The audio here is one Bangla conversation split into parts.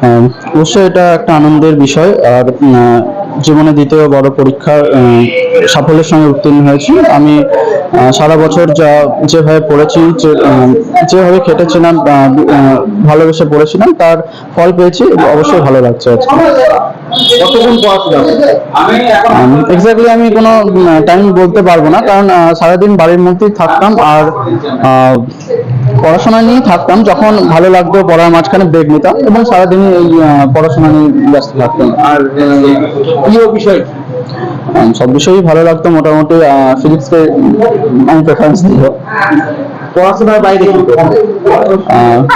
আহ, অবশ্যই এটা একটা আনন্দের বিষয়। আর জীবনে দ্বিতীয় বড় পরীক্ষা সাফল্যের সঙ্গে উত্তীর্ণ হয়েছি। আমি সারা বছর যা যেভাবে পড়েছি যে যেভাবে খেটেছিলাম ভালোবেসে পড়েছিলাম তার ফল পেয়েছি। অবশ্যই ভালো লাগছে আজকে। কতক্ষণ এক্স্যাক্টলি আমি কোনো টাইম বলতে পারব না কারণ সারাদিন বাড়ির মধ্যেই থাকতাম। আর পড়াশোনা নিয়ে থাকতাম যখন ভালো লাগতো পড়ার মাঝখানে ব্রেক নিতাম এবং সারাদিনই এই পড়াশোনা নিয়ে ব্যস্ত থাকতাম। আর প্রিয় বিষয় সব বিষয়ই ভালো লাগতো মোটামুটি ফিজিক্সকে আমি প্রেফারেন্স দিব পড়াশোনার বাইরে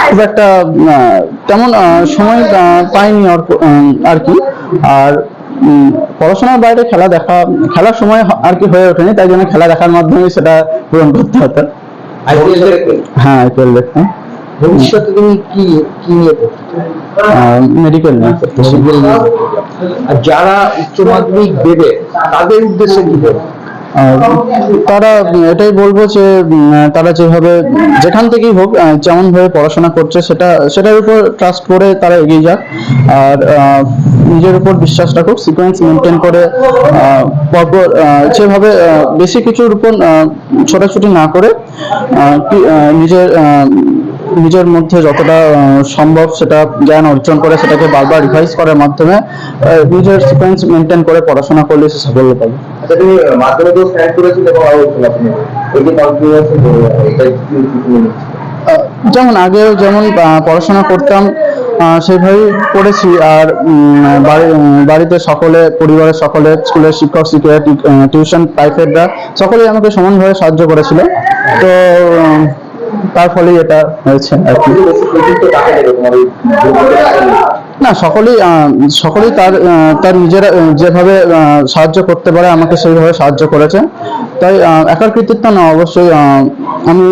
খুব একটা তেমন সময় পাইনি আর কি আর পড়াশোনার বাইরে খেলা দেখা খেলার সময় আর কি হয়ে ওঠেনি তাই জন্য খেলা দেখার মাধ্যমে সেটা পূরণ করতে হতো। আইপিএল দেখতে? হ্যাঁ আইপিএল দেখতাম ভবিষ্যতে তুমি কি কি নিয়ে পড়তে চাও? মেডিকেল নিয়ে করতেছি। Medical নিয়ে পড়তে চাও। আর যারা উচ্চ মাধ্যমিক দেবে তাদের উদ্দেশ্যে কি বলবো আর তারা এটাই বলব যে তারা যেভাবে যেখান থেকেই হোক আহ, যেমন ভাবে পড়াশোনা করছে সেটা সেটার উপর ট্রাস্ট করে তারা এগিয়ে যাক। আর নিজের উপর বিশ্বাস রাখুক সিকোয়েন্স মেনটেন করে পরপর যেভাবে বেশি কিছুর উপর ছোটাছুটি না করে নিজের নিজের মধ্যে যতটা সম্ভব সেটা জ্ঞান অর্জন করে সেটাকে বারবার রিভাইজ করার মাধ্যমে নিজের সিকোয়েন্স মেনটেন করে পড়াশোনা করলে সে সাফল্য পাবে আচ্ছা তুমি স্ট্যান্ড করেছিলে এবং এই যে এটা আহ, যেমন আগেও যেমন পড়াশোনা করতাম আহ, সেইভাবেই পড়েছি আর বাড়ি- বাড়িতে সকলে পরিবারের সকলে স্কুলের শিক্ষক শিক্ষিকা টিউশন প্রাইভেটরা সকলেই আমাকে সমানভাবে সাহায্য করেছিল। তো তার ফলেই এটা হয়েছে আর কি। না, সকলেই সকলেই তার তার নিজেরা যেভাবে সাহায্য করতে পারে, আমাকে সেইভাবে সাহায্য করেছে। তাই একার কৃতিত্ব না, অবশ্যই আমি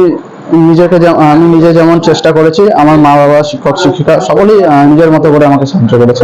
নিজেকে আমি নিজে যেমন চেষ্টা করেছি, আমার মা বাবা শিক্ষক, শিক্ষিকা, সকলেই নিজের মতো করে আমাকে সাহায্য করেছে।